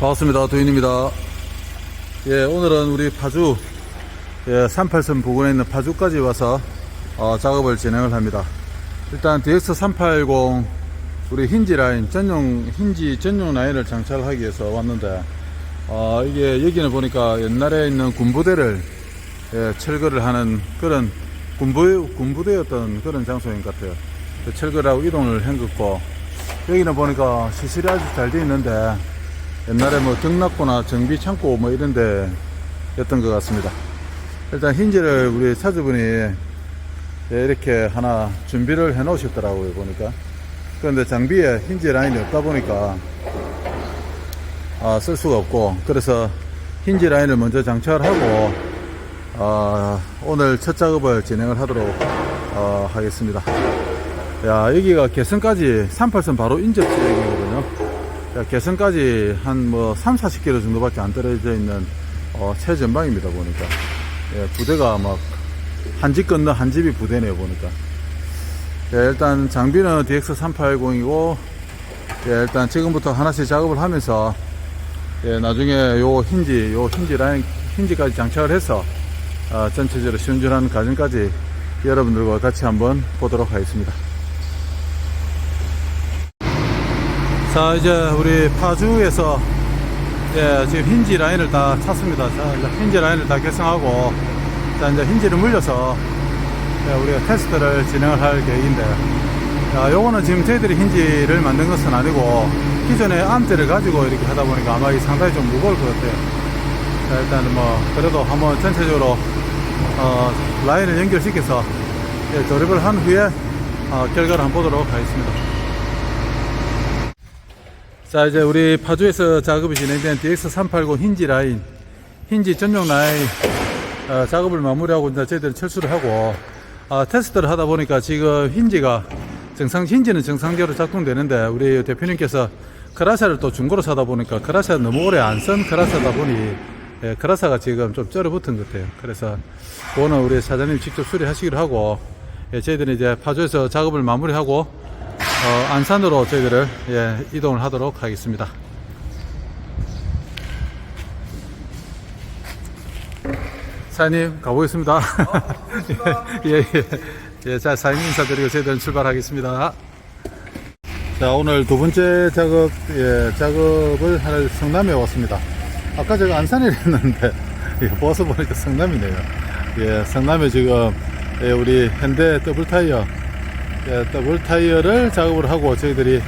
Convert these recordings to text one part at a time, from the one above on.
반갑습니다. 도인입니다. 예, 오늘은 우리 파주, 예, 38선 부근에 있는 파주까지 와서, 어, 작업을 진행을 합니다. 일단 DX380 우리 힌지 라인, 전용, 힌지 전용 라인을 장착하기 위해서 왔는데, 어, 이게 여기는 보니까 옛날에 있는 군부대를, 예, 철거를 하는 그런 군부, 군부대였던 그런 장소인 것 같아요. 그 철거라고 이동을 헹겼고, 여기는 보니까 시설이 아주 잘 되어 있는데, 옛날에 뭐 경락고나 정비 창고 뭐 이런 데 였던 것 같습니다. 일단 힌지를 우리 차주분이 예, 이렇게 하나 준비를 해 놓으셨더라고요, 보니까. 그런데 장비에 힌지 라인이 없다 보니까 아, 쓸 수가 없고, 그래서 힌지 라인을 먼저 장착을 하고, 아, 오늘 첫 작업을 진행을 하도록 어, 하겠습니다. 야, 여기가 개선까지 38선 바로 인접 지역이거든요. 자, 개선까지 한 뭐 3, 40km 정도밖에 안 떨어져 있는 어, 최전방입니다 보니까 예, 부대가 막 한 집 건너 한 집이 부대네요 보니까 예, 일단 장비는 DX380이고 예, 일단 지금부터 하나씩 작업을 하면서 예, 나중에 요 힌지 요 힌지 라인 힌지까지 장착을 해서 어, 전체적으로 시운전하는 과정까지 여러분들과 같이 한번 보도록 하겠습니다. 자 이제 우리 파주에서 예, 지금 힌지 라인을 다 찼습니다. 자 이제 힌지 라인을 다 개성하고 자 이제 힌지를 물려서 예, 우리가 테스트를 진행을 할 계획인데 야, 요거는 지금 저희들이 힌지를 만든 것은 아니고 기존의 암대를 가지고 이렇게 하다 보니까 아마 이 상당히 좀 무거울 것 같아요. 자, 일단은 뭐 그래도 한번 전체적으로 어, 라인을 연결시켜서 예, 조립을 한 후에 어, 결과를 한번 보도록 하겠습니다. 자 이제 우리 파주에서 작업이 진행된 DX380 힌지 라인 힌지 전용 라인 어, 작업을 마무리하고 이제 저희들이 철수를 하고 아, 테스트를 하다 보니까 지금 힌지가 정상 힌지는 정상적으로 작동되는데 우리 대표님께서 크라샤를 또 중고로 사다 보니까 크라샤 너무 오래 안 쓴 크라샤다 보니 예, 크라샤가 지금 좀 쩔어붙은 것 같아요. 그래서 오늘 우리 사장님 직접 수리하시기로 하고 예, 저희들이 이제 파주에서 작업을 마무리하고 어, 안산으로 저희들을 예, 이동을 하도록 하겠습니다. 사장님 가보겠습니다. 예, 예, 예, 자 사장님 인사드리고 저희들은 출발하겠습니다. 자 오늘 두 번째 작업 예, 작업을 할 성남에 왔습니다. 아까 제가 안산에 있는데 예, 버스 보니까 성남이네요. 예, 성남에 지금 예, 우리 현대 더블 타이어 예, 더블 타이어를 작업을 하고 저희들이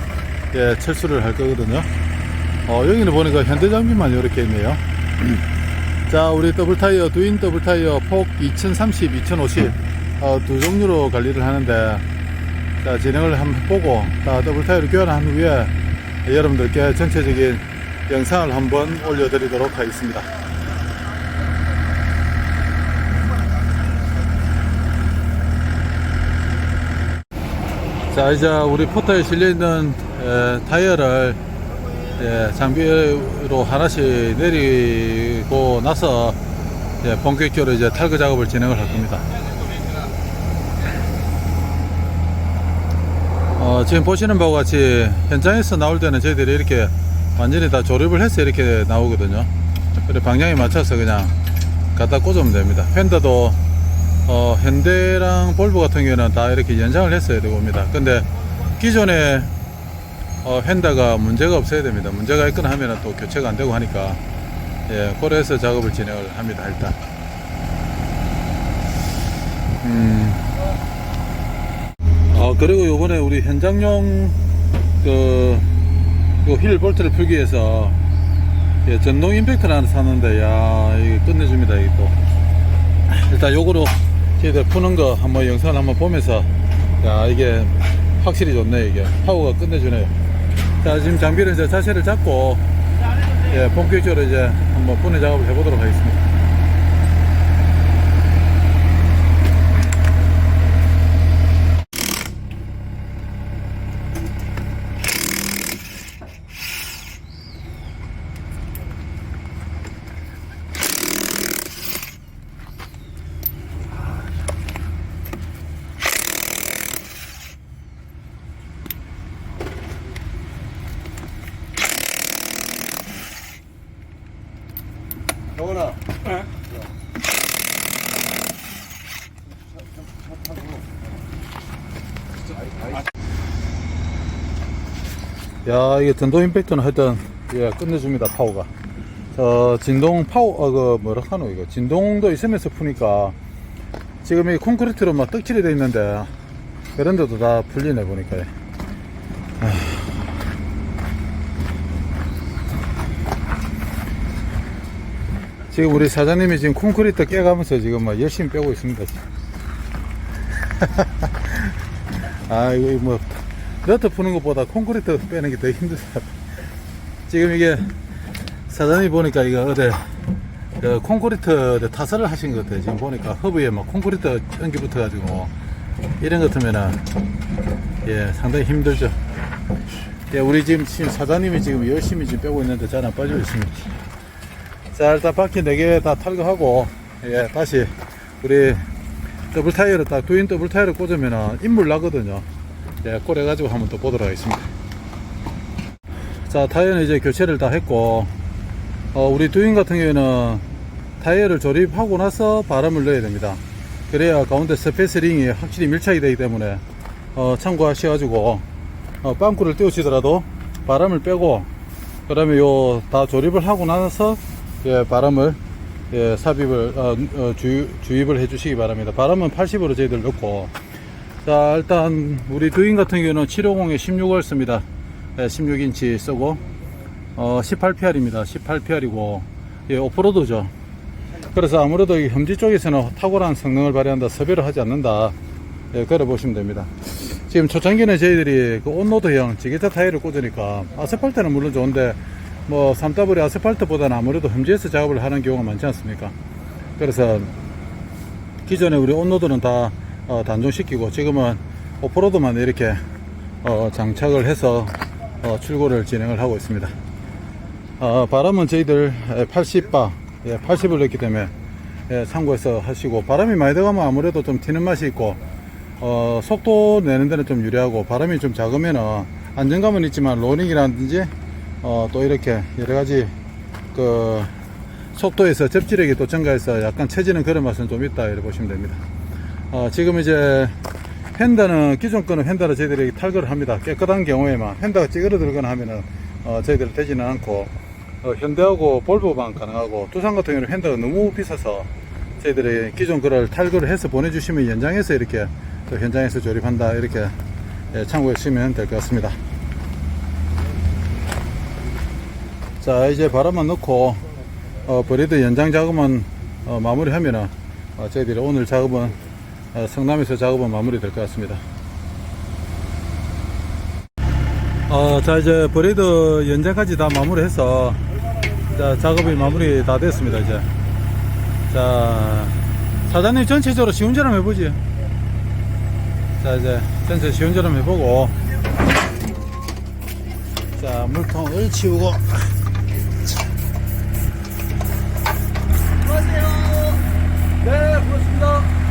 예, 철수를 할 거거든요. 어, 여기는 보니까 현대 장비만 이렇게 있네요. 자, 우리 더블 타이어, 두인 더블 타이어 폭 2030, 2050, 어, 두 종류로 관리를 하는데, 자, 진행을 한번 보고, 자, 더블 타이어를 교환한 후에 여러분들께 전체적인 영상을 한번 올려드리도록 하겠습니다. 자 이제 우리 포터에 실려있는 에, 타이어를 예, 장비로 하나씩 내리고 나서 예, 본격적으로 이제 탈거 작업을 진행을 할 겁니다. 어, 지금 보시는 바와 같이 현장에서 나올 때는 저희들이 이렇게 완전히 다 조립을 해서 이렇게 나오거든요. 그래 방향에 맞춰서 그냥 갖다 꽂으면 됩니다. 펜더도 어, 현대랑 볼보 같은 경우에는 다 이렇게 연장을 했어야 되고 옵니다. 근데 기존에 어, 펜다가 문제가 없어야 됩니다. 문제가 있거나 하면 또 교체가 안 되고 하니까 예, 고려해서 작업을 진행을 합니다. 일단 음, 어, 그리고 요번에 우리 현장용 그, 힐 볼트를 풀기 위해서 예, 전동 임팩트를 하나 샀는데 야 이게 끝내줍니다 이게 또 일단 요거로 저희들 푸는 거 한번 영상을 한번 보면서 야 이게 확실히 좋네 이게. 파워가 끝내주네요. 자 지금 장비를 이제 자세를 잡고 예 본격적으로 이제 한번 분해 작업을 해보도록 하겠습니다 야, 이게 전동 임팩트는 하여튼, 예, 끝내줍니다, 파워가. 저, 진동 파워, 어, 그, 뭐라 하노, 이거. 진동도 있으면서 푸니까, 지금 이 콘크리트로 막 떡칠이 돼 있는데, 그런 데도 다 풀리네, 보니까. 아. 지금 우리 사장님이 지금 콘크리트 깨가면서 지금 막 열심히 빼고 있습니다. 아, 이거 뭐, 너트 푸는 것보다 콘크리트 빼는 게 더 힘들다. 지금 이게 사장님 보니까 이거 어디 그 콘크리트 타설을 하신 것 같아요. 지금 보니까 허브에 막 콘크리트 연기 붙어 가지고 이런 것 같으면은 예 상당히 힘들죠. 예, 우리 지금, 사장님이 지금 열심히 지금 빼고 있는데 잘 안 빠지고 있습니다. 자 일단 바퀴 4개 다 탈거하고 예 다시 우리 더블 타이어를 딱 두인 더블 타이어를 꽂으면은 인물 나거든요. 예, 꼴해 가지고 한번 또 보도록 하겠습니다. 자, 타이어는 이제 교체를 다 했고, 어, 우리 두인 같은 경우에는 타이어를 조립하고 나서 바람을 넣어야 됩니다. 그래야 가운데 스페이스 링이 확실히 밀착이 되기 때문에, 어, 참고하셔 가지고, 어, 빵꾸를 띄우시더라도 바람을 빼고, 그 다음에 요, 다 조립을 하고 나서, 예, 바람을, 예, 삽입을, 어, 어, 주, 주입을 해 주시기 바랍니다. 바람은 80으로 저희들 넣고, 자, 일단 우리 두인 같은 경우는 750에 16을 씁니다. 16인치 쓰고 어, 18PR입니다. 18PR이고 예, 오프로드죠. 그래서 아무래도 이 험지 쪽에서는 탁월한 성능을 발휘한다, 섭외를 하지 않는다. 예, 그래 보시면 됩니다. 지금 초창기는 저희들이 그 온로드형 지게차 타이어를 꽂으니까 아스팔트는 물론 좋은데 뭐 3W 아스팔트보다는 아무래도 험지에서 작업을 하는 경우가 많지 않습니까? 그래서 기존에 우리 온로드는 다 어, 단종시키고 지금은 오프로드만 이렇게 어, 장착을 해서 어, 출고를 진행을 하고 있습니다. 어, 바람은 저희들 80바, 80을 넣기 때문에 예, 참고해서 하시고 바람이 많이 들어가면 아무래도 좀 튀는 맛이 있고 어, 속도 내는 데는 좀 유리하고 바람이 좀 작으면은 안정감은 있지만 로닝이라든지 어, 또 이렇게 여러 가지 그 속도에서 접지력이 또 증가해서 약간 처지는 그런 맛은 좀 있다 이렇게 보시면 됩니다. 어, 지금 이제 휀다는 기존 거는 휀다를 저희들이 탈거를 합니다. 깨끗한 경우에만 휀다가 찌그러들거나 하면은 어, 저희들 되지는 않고 어, 현대하고 볼보만 가능하고 두산 같은 경우는 휀다가 너무 비싸서 저희들이 기존 거를 탈거를 해서 보내주시면 연장해서 이렇게 또 현장에서 조립한다 이렇게 예, 참고해 주시면 될 것 같습니다. 자 이제 바람만 넣고 어, 브리드 연장 작업만 어, 마무리하면은 어, 저희들이 오늘 작업은 어, 성남에서 작업은 마무리될 것 같습니다. 어, 자 이제 브레이드 연장까지 다 마무리해서 자, 작업이 마무리 다 됐습니다 이제. 자 사장님 전체적으로 시운전 한번 해보지. 자 이제 전체 시운전 한번 해보고 자 물통을 치우고 네 그렇습니다.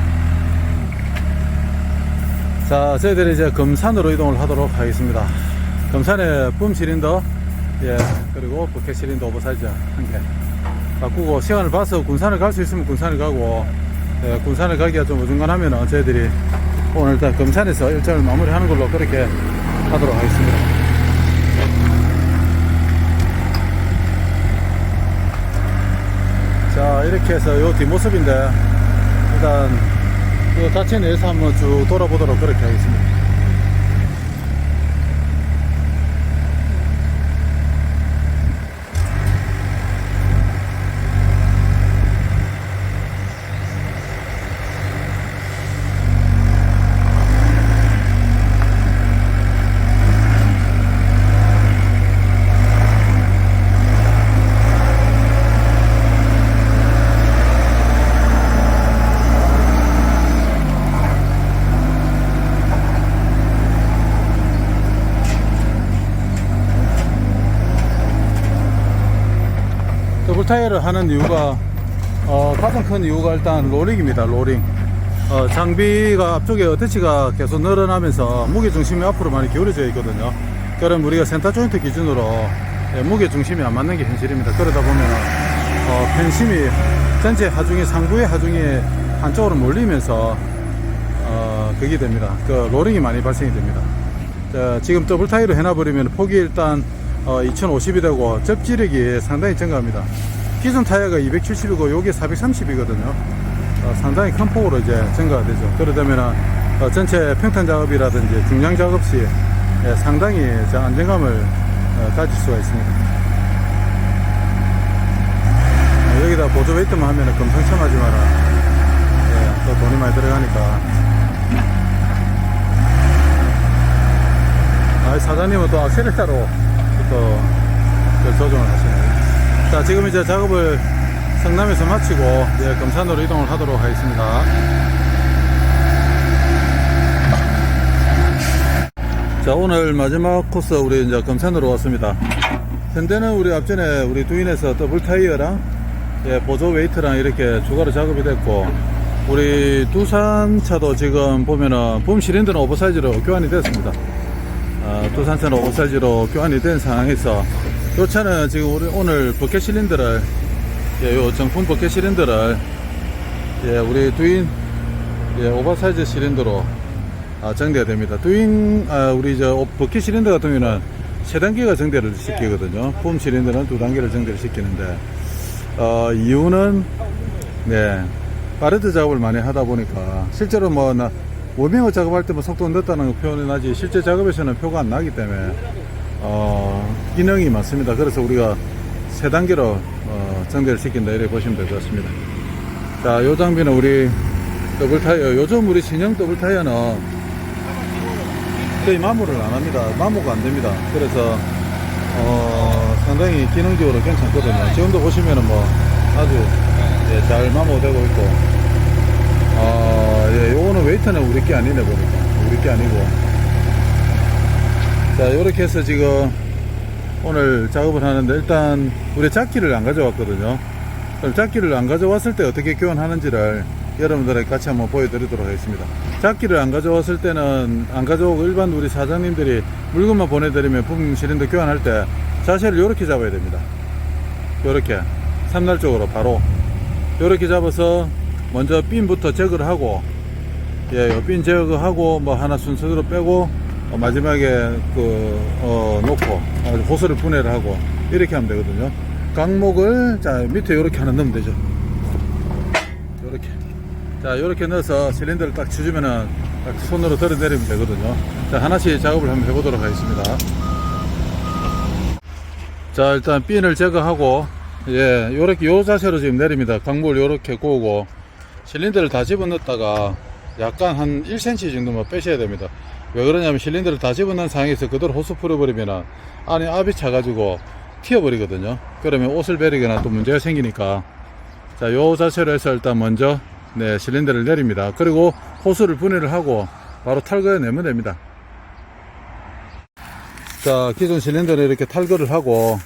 자, 저희들이 이제 금산으로 이동을 하도록 하겠습니다. 금산에 붐 실린더, 예, 그리고 버켓 실린더 오버사이즈 한 개. 바꾸고, 시간을 봐서 군산을 갈 수 있으면 군산을 가고, 예, 군산을 가기가 좀 어중간하면 저희들이 오늘 일단 금산에서 일정을 마무리하는 걸로 그렇게 하도록 하겠습니다. 자, 이렇게 해서 요 뒷모습인데, 일단, 이 자체 내에서 한번 쭉 돌아보도록 그렇게 하겠습니다. 타이어를 하는 이유가 어, 가장 큰 이유가 일단 로링입니다. 로링. 어, 장비가 앞쪽에 어태치가 계속 늘어나면서 무게 중심이 앞으로 많이 기울어져 있거든요. 그럼 우리가 센터 조인트 기준으로 예, 무게 중심이 안 맞는 게 현실입니다. 그러다 보면 어, 팬심이 전체 하중이 상부의 하중이 한쪽으로 몰리면서 어, 그게 됩니다. 그 로링이 많이 발생이 됩니다. 자, 지금 더블 타이로 해놔버리면 폭이 일단 어, 2050이 되고 접지력이 상당히 증가합니다. 기존 타이어가 270이고 요게 430이거든요. 어, 상당히 큰 폭으로 이제 증가가 되죠. 그러다면 어, 전체 평탄 작업이라든지 중량 작업 시 예, 상당히 저 안정감을 어, 가질 수가 있습니다. 어, 여기다 보조 웨이트만 하면 금상첨하지만 예, 또 돈이 많이 들어가니까 아, 사장님은 또 악셀레타로 또, 그 조정을 하시네요. 자, 지금 이제 작업을 성남에서 마치고 이제 금산으로 이동을 하도록 하겠습니다. 자, 오늘 마지막 코스 우리 이제 금산으로 왔습니다. 현재는 우리 앞전에 우리 두인에서 더블 타이어랑 예, 보조 웨이트랑 이렇게 추가로 작업이 됐고 우리 두산 차도 지금 보면은 붐 실린더는 오버사이즈로 교환이 됐습니다. 아, 두산차는 오버사이즈로 교환이 된 상황에서 이 차는 지금 우리 오늘 버켓 실린더를 예, 요 정품 버켓 실린더를 예, 우리 두인 예, 오버사이즈 실린더로 아, 정대가 됩니다. 두인 아, 우리 저 오- 버켓 실린더 같은 경우는 세 단계가 정대를 시키거든요. 폼 실린더는 두 단계를 정대를 시키는데 어, 이유는 네 빠르드 작업을 많이 하다 보니까 실제로 뭐 나 워밍업 작업할 때 뭐 속도 늦다는 거 표현이 나지 실제 작업에서는 표가 안 나기 때문에 어, 기능이 많습니다. 그래서 우리가 세 단계로 어, 정대를 시킨다 이렇게 보시면 될 것 같습니다. 자, 요 장비는 우리 더블 타이어. 요즘 우리 신형 더블 타이어는 거의 마모를 안 합니다. 마모가 안 됩니다. 그래서 어, 상당히 기능적으로 괜찮거든요. 지금도 보시면은 뭐 아주 예, 잘 마모되고 있고 어, 웨이트는 우리 게 아니네 보니까. 우리 게 아니고. 자 요렇게 해서 지금 오늘 작업을 하는데 일단 우리 짝기를 안 가져왔거든요. 그럼 짝기를 안 가져왔을 때 어떻게 교환하는지를 여러분들에게 같이 한번 보여드리도록 하겠습니다. 짝기를 안 가져왔을 때는 안 가져오고 일반 우리 사장님들이 물건만 보내드리면 부품 실린더 교환할 때 자세를 이렇게 잡아야 됩니다. 요렇게. 삼날 쪽으로 바로. 요렇게 잡아서 먼저 핀부터 제거를 하고 예, 요핀 제거하고 뭐 하나 순서대로 빼고 어, 마지막에 그 어, 놓고 어, 호스를 분해를 하고 이렇게 하면 되거든요. 강목을 자 밑에 이렇게 하나 넣으면 되죠. 이렇게 자 이렇게 넣어서 실린더를 딱 치주면은 딱 손으로 들어 내리면 되거든요. 자 하나씩 작업을 한번 해보도록 하겠습니다. 자 일단 핀을 제거하고 예 요렇게 요 자세로 지금 내립니다. 강목을 요렇게 꼬고 실린더를 다 집어넣었다가 약간 한 1cm 정도만 빼셔야 됩니다. 왜 그러냐면 실린더를 다 집어넣은 상황에서 그대로 호스 풀어버리면 안에 압이 차가지고 튀어버리거든요. 그러면 옷을 베리거나 또 문제가 생기니까 자, 요 자세로 해서 일단 먼저 네, 실린더를 내립니다. 그리고 호스를 분해를 하고 바로 탈거해 내면 됩니다. 자, 기존 실린더를 이렇게 탈거를 하고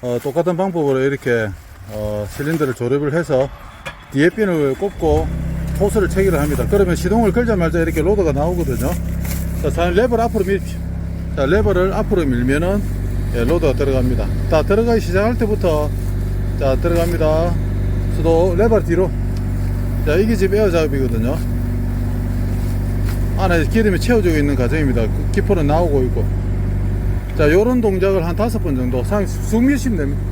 어, 똑같은 방법으로 이렇게 어, 실린더를 조립을 해서 뒤에 핀을 꼽고 호스를 체결을 합니다. 그러면 시동을 걸자마자 이렇게 로드가 나오거든요. 자, 자 레버를 앞으로 밀십시오. 자, 레버를 앞으로 밀면은 예, 로드가 들어갑니다. 자, 들어가기 시작할 때부터 자, 들어갑니다. 수도 레버 뒤로. 자, 이게 지금 에어 작업이거든요. 안에 기름이 채워지고 있는 과정입니다. 그 기포는 나오고 있고. 자, 요런 동작을 한 다섯 번 정도, 상, 숨 밀시면 됩니다.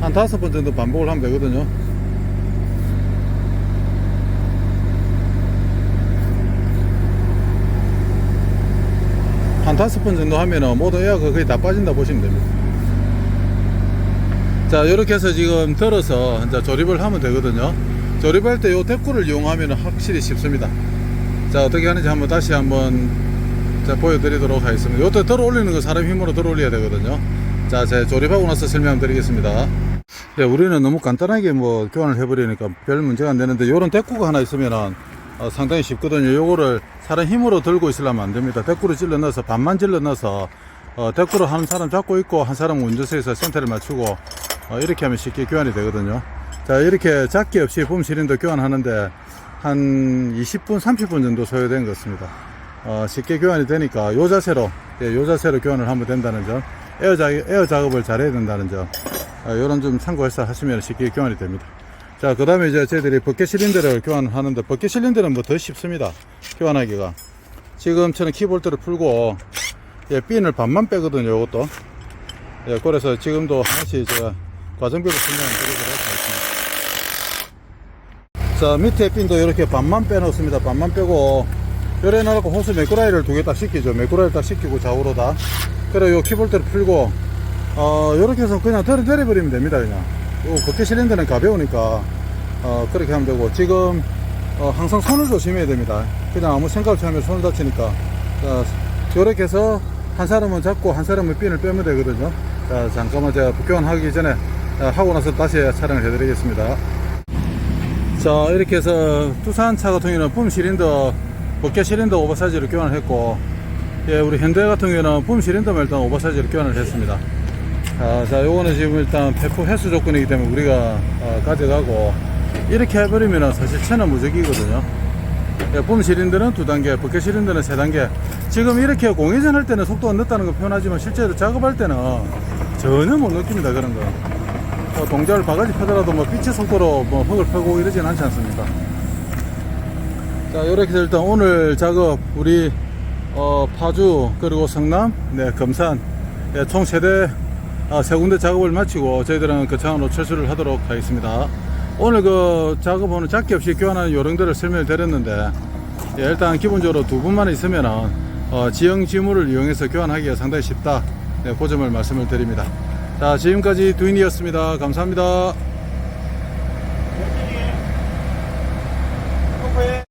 한 다섯 번 정도 반복을 하면 되거든요. 한 다섯 번 정도 하면은 모든 에어가 거의 다 빠진다 보시면 됩니다. 자, 이렇게 해서 지금 들어서 이제 조립을 하면 되거든요. 조립할 때 이 데코를 이용하면 확실히 쉽습니다. 자, 어떻게 하는지 한번 다시 한번 자, 보여드리도록 하겠습니다. 이것도 들어 올리는 거 사람 힘으로 들어 올려야 되거든요. 자, 제가 조립하고 나서 설명드리겠습니다. 예, 우리는 너무 간단하게 뭐 교환을 해버리니까 별 문제가 안 되는데 이런 데코가 하나 있으면은 어, 상당히 쉽거든요. 요거를 사람 힘으로 들고 있으려면 안 됩니다. 데코를 찔러 넣어서 반만 찔러 넣어서 어, 데코를 한 사람 잡고 있고 한 사람 운전석에서 센터를 맞추고 어, 이렇게 하면 쉽게 교환이 되거든요. 자 이렇게 작기 없이 붐 실린더 교환하는데 한 20분 30분 정도 소요된 것 같습니다. 어, 쉽게 교환이 되니까 요 자세로 예, 요 자세로 교환을 하면 된다는 점 에어, 작, 에어 작업을 잘해야 된다는 점 이런 좀 참고해서 하시면 쉽게 교환이 됩니다. 자, 그 다음에 이제 저희들이 버켓 실린더를 교환하는데, 버켓 실린더는 뭐 더 쉽습니다. 교환하기가. 지금 저는 키볼트를 풀고, 예, 핀을 반만 빼거든요, 이것도. 예, 그래서 지금도 하나씩 제가 과정별로 설명드리도록 하겠습니다. 자, 밑에 핀도 이렇게 반만 빼놓습니다. 반만 빼고, 요래 놔놓고 호스 매꾸라이를 두 개 딱 시키죠. 매꾸라이를 딱 시키고 좌우로 다. 그리고 요 키볼트를 풀고, 어, 요렇게 해서 그냥 들어, 내려버리면 됩니다, 그냥. 요 버켓 실린더는 가벼우니까, 어, 그렇게 하면 되고, 지금, 어, 항상 손을 조심해야 됩니다. 그냥 아무 생각 없이 하면 손을 다치니까. 자, 요렇게 해서 한 사람은 잡고 한 사람은 핀을 빼면 되거든요. 자, 잠깐만 제가 교환하기 전에 어, 하고 나서 다시 촬영을 해드리겠습니다. 자, 이렇게 해서 두산차 같은 경우는 붐 실린더, 버켓 실린더 오버사이즈를 교환을 했고, 예, 우리 현대 같은 경우는 붐 실린더만 일단 오버사이즈를 교환을 했습니다. 아, 자, 요거는 지금 일단 페프 횟수 조건이기 때문에 우리가 어, 가져가고, 이렇게 해버리면 사실 채는 무적이거든요. 예, 붐 실린더는 두 단계, 버켓 실린더는 세 단계. 지금 이렇게 공회전 할 때는 속도가 늦다는 거 표현하지만 실제로 작업할 때는 전혀 못 느낍니다, 그런 거. 뭐 동작을 바가지 펴더라도 뭐 빛의 속도로 뭐 흙을 펴고 이러진 않지 않습니까? 자, 이렇게 해서 일단 오늘 작업, 우리, 어, 파주, 그리고 성남, 네, 금산, 예, 총 세대, 아, 세 군데 작업을 마치고 저희들은 그 장으로 철수를 하도록 하겠습니다. 오늘 그 작업 오늘 작게 없이 교환하는 요령들을 설명을 드렸는데, 예, 일단 기본적으로 두 분만 있으면은, 어, 지형 지물을 이용해서 교환하기가 상당히 쉽다. 네, 그 점을 말씀을 드립니다. 자, 지금까지 두인이었습니다. 감사합니다.